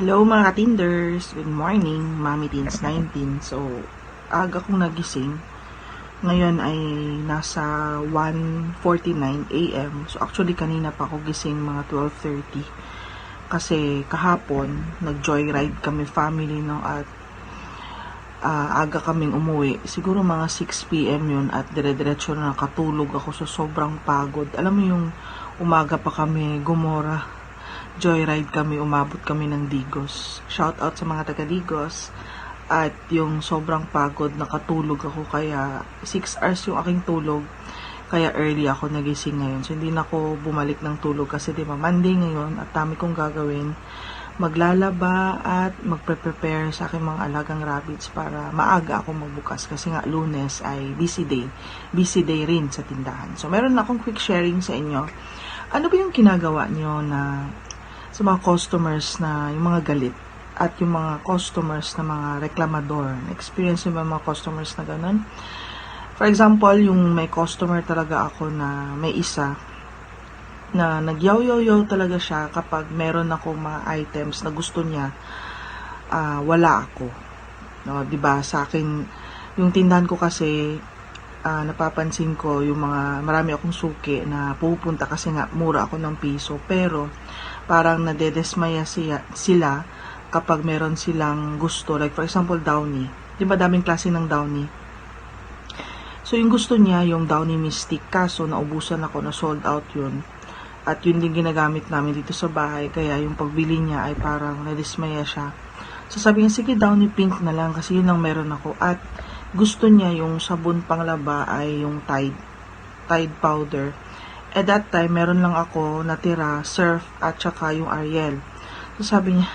Hello mga ka-Tinders! Good morning, Mami Teens 19. So, aga kong nagising. Ngayon ay nasa 1.49 a.m. So, actually kanina pa ako gising mga 12.30. Kasi kahapon, nag-joyride kami family no at ah, aga kaming umuwi. Siguro mga 6 p.m. yun at dire-diretso na nakatulog ako so sobrang pagod. Alam mo yung umaga pa kami gumora joyride kami, umabot kami ng Digos. Shout out sa mga taga Digos. At yung sobrang pagod, nakatulog ako kaya 6 hours yung aking tulog. Kaya early ako nagising ngayon. So hindi na ako bumalik ng tulog kasi di ba Monday ngayon at dami kong gagawin. Maglalaba at magpe-prepare sa aking mga alagang rabbits para maaga ako magbukas kasi nga lunes ay busy day. Busy day rin sa tindahan. So meron akong quick sharing sa inyo. Ano ba yung ginagawa nyo na sa mga customers na yung mga galit at yung mga customers na mga reklamador. Experience yung mga customers na ganun. For example, yung may customer talaga ako na may isa na nagyaw-yaw-yaw talaga siya kapag meron ako mga items na gusto niya, ah, wala ako. No, 'di ba? Sa akin yung tindahan ko kasi ah, napapansin ko yung mga marami akong suki na pupunta kasi nga mura ako ng piso. Pero parang nadedesmaya siya, sila kapag meron silang gusto. Like for example downy. Di ba daming klase ng downy? So yung gusto niya yung downy mystic. Kaso naubusan ako na sold out yun. At yun din ginagamit namin dito sa bahay. Kaya yung pagbili niya ay parang nadismaya siya. So sabi niya sige downy pink na lang kasi yun ang meron ako. At gusto niya yung sabon panglaba ay yung Tide, Tide powder. At that time, meron lang ako natira, surf at saka yung Ariel. So sabi niya,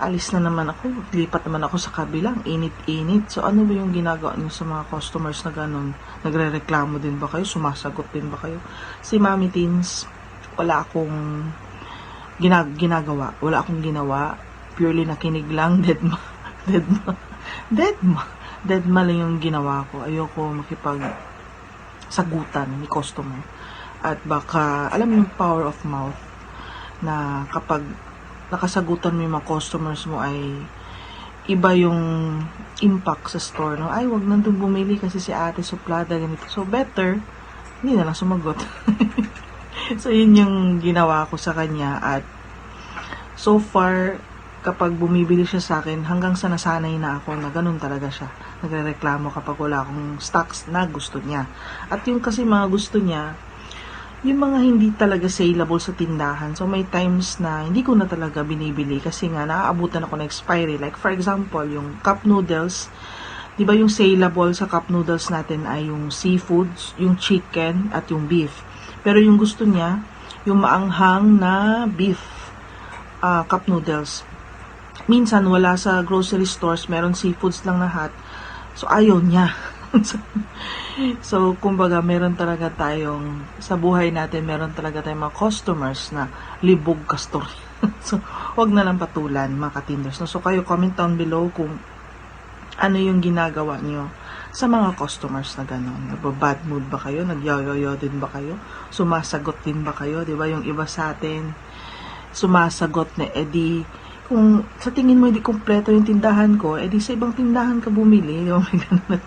alis na naman ako, lipat naman ako sa kabilang, init-init. So ano ba yung ginagawa niyo sa mga customers na ganun? Nagre-reklamo din ba kayo? Sumasagot din ba kayo? Si Mami Teens, wala akong ginag ginagawa. Wala akong ginawa. Purely nakinig lang, dead ma. Dead ma. Dead ma dead ma lang yung ginawa ko. Ayoko makipag sagutan ni customer. At baka, alam mo yung power of mouth na kapag nakasagutan mo yung mga customers mo ay iba yung impact sa store. No? Ay, wag nandun bumili kasi si ate suplada ganito. So, better, hindi na lang sumagot. so, yun yung ginawa ko sa kanya at so far, kapag bumibili siya sa akin, hanggang sa nasanay na ako na ganun talaga siya. Nagre-reklamo kapag wala akong stocks na gusto niya. At yung kasi mga gusto niya, yung mga hindi talaga saleable sa tindahan. So may times na hindi ko na talaga binibili kasi nga naaabutan ako ng expiry. Like for example, yung cup noodles, di ba yung saleable sa cup noodles natin ay yung seafoods, yung chicken, at yung beef. Pero yung gusto niya, yung maanghang na beef ah, cup noodles minsan wala sa grocery stores, meron seafoods lang lahat. So, ayaw niya. so, kumbaga, meron talaga tayong, sa buhay natin, meron talaga tayong mga customers na libog ka story. so, wag na lang patulan, mga katinders. No? So, kayo comment down below kung ano yung ginagawa niyo sa mga customers na gano'n. Nagba-bad mood ba kayo? Nagyayoyo din ba kayo? Sumasagot din ba kayo? Di ba yung iba sa atin, sumasagot na, edi, kung sa tingin mo hindi kumpleto yung tindahan ko, edi sa ibang tindahan ka bumili. Ba? May ganun na,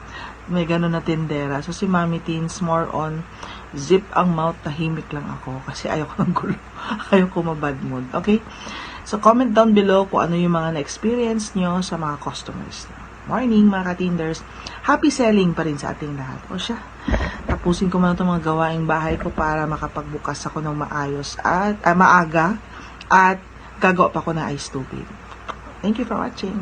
may ganun na tindera. So si Mami Teens more on zip ang mouth, tahimik lang ako kasi ayaw ko ng gulo. ayaw ko mabad mood. Okay? So comment down below kung ano yung mga na-experience nyo sa mga customers. Morning mga katinders. Happy selling pa rin sa ating lahat. O siya, tapusin ko muna itong mga gawaing bahay ko para makapagbukas ako ng maayos at ah, maaga at gagawa pa ako ng ice tubig. Thank you for watching.